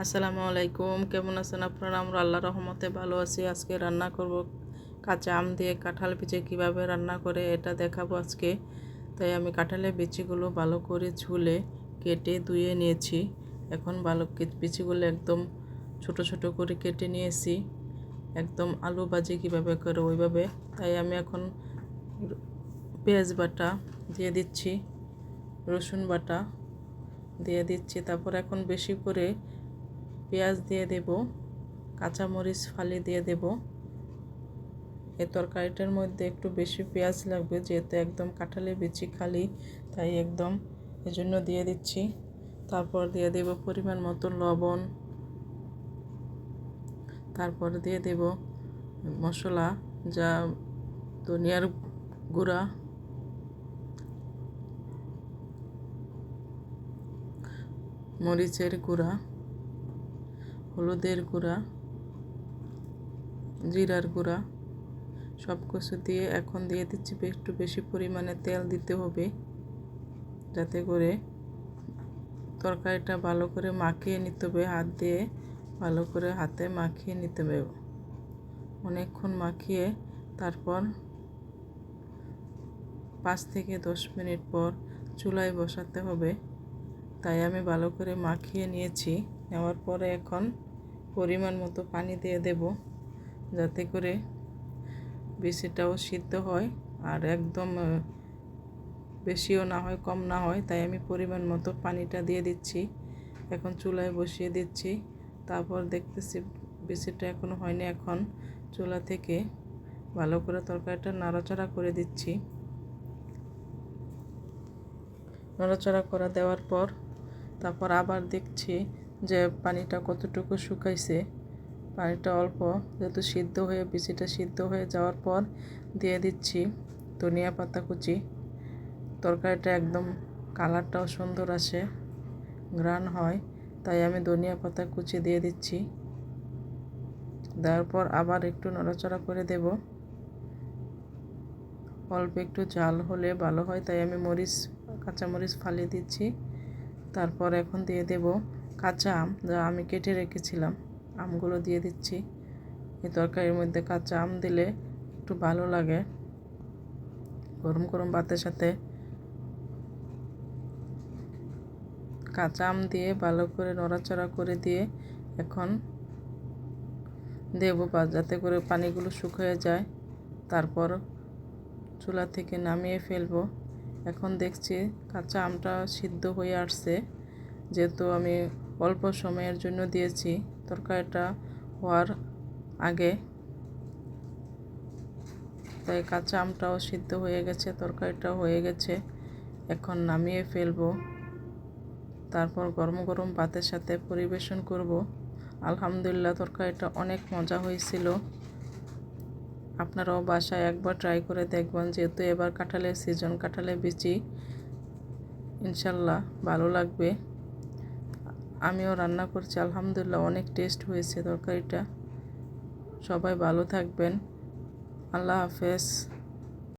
আসসালামু আলাইকুম। কেমন আছেন আপনারা? আমরা আল্লাহ রহমতে ভালো আছি। আজকে রান্না করব কাঁচা আম দিয়ে কাঁঠাল বিচে কীভাবে রান্না করে এটা দেখাবো আজকে। তাই আমি কাঁঠালের বিচিগুলো ভালো করে ঝুলে কেটে ধুয়ে নিয়েছি। এখন ভালো বিচিগুলো একদম ছোট ছোট করে কেটে নিয়েছি। একদম আলু ভাজি কীভাবে করে ওইভাবে। তাই আমি এখন পেঁয়াজ বাটা দিয়ে দিচ্ছি, রসুন বাটা দিয়ে দিচ্ছি। তারপর এখন বেশি করে পেঁয়াজ দিয়ে দেব, কাঁচামরিচ, ফালি দিয়ে দেব। এই তরকারিটার মধ্যে একটু বেশি পেঁয়াজ লাগবে, যেহেতু একদম কাঁঠালে বিচি খালি, তাই একদম এজন্য দিয়ে দিচ্ছি। তারপর দিয়ে দেব পরিমাণ মতো লবণ। তারপর দিয়ে দেব মশলা, যা ধনিয়ার গুঁড়া। মরিচের গুঁড়া। হলুদের গুঁড়া, জিরার গুঁড়া সব কিছু দিয়ে এখন দিয়ে দিচ্ছি, একটু বেশি পরিমাণে তেল দিতে হবে যাতে করে তরকারিটা ভালো করে মাখিয়ে নিতে হবে, হাত দিয়ে ভালো করে হাতে মাখিয়ে নিতে হবে। অনেকক্ষণ মাখিয়ে তারপর পাঁচ থেকে দশ মিনিট পর চুলায় বসাতে হবে। তাই আমি ভালো করে মাখিয়ে নিয়েছি। নেওয়ার পরে এখন পরিমাণ মতো পানি দিয়ে দেব, যাতে করে বেশিটাও সিদ্ধ হয় আর একদম বেশিও না হয়, কম না হয়। তাই আমি পরিমাণ মতো পানিটা দিয়ে দিচ্ছি। এখন চুলায় বসিয়ে দিচ্ছি। তারপর দেখতেছি বেশিটা এখনও হয়নি। এখন চুলা থেকে ভালো করে তরকারিটা নাড়াচাড়া করে দিচ্ছি। নড়াচড়া করা দেওয়ার পর তারপর আবার দেখছি যে পানিটা কতটুকু শুকাইছে, পানিটা অল্প, যেহেতু সিদ্ধ হয়ে, বিচিটা সিদ্ধ হয়ে যাওয়ার পর দিয়ে দিচ্ছি ধনিয়া পাতা কুচি। তরকারিটা একদম কালারটাও সুন্দর আসে গ্রান হয়, তাই আমি ধনিয়া পাতা কুচি দিয়ে দিচ্ছি। দেওয়ার পর আবার একটু নড়াচড়া করে দেব। অল্প একটু জাল হলে ভালো হয়, তাই আমি মরিচ, কাঁচামরিচ ফালিয়ে দিচ্ছি। তারপর এখন দিয়ে দেব কাঁচা আম, যা আমি কেটে রেখেছিলাম। আমগুলো দিয়ে দিচ্ছি। এই তরকারির মধ্যে কাঁচা আম দিলে একটু ভালো লাগে। গরম গরম ভাতের সাথে কাঁচা আম দিয়ে ভালো করে নড়াচড়া করে দিয়ে এখন দেবো বা যাতে করে পানিগুলো শুকিয়ে যায়। তারপর চুলা থেকে নামিয়ে ফেলব। এখন দেখছি কাঁচা আমটা সিদ্ধ হয়ে আসছে। যেহেতু আমি অল্প সময়ের জন্য দিয়েছি। তরকারিটা হওয়ার আগে। তাই কাঁচা আমটাও সিদ্ধ হয়ে গেছে তরকারিটাও হয়ে গেছে। এখন নামিয়ে ফেলব। তারপর গরম গরম ভাতের সাথে পরিবেশন করব। আলহামদুলিল্লাহ, তরকারিটা অনেক মজা হয়েছিল। আপনারাও বাসায় একবার ট্রাই করে দেখবেন, যেহেতু এবার কাঁঠালের সিজন, কাঁঠালের বিচি। ইনশাল্লাহ ভালো লাগবে। আমিও রান্না করছি আলহামদুলিল্লাহ অনেক টেস্ট হয়েছে তরকারিটা। সবাই ভালো থাকবেন। আল্লাহ হাফেজ।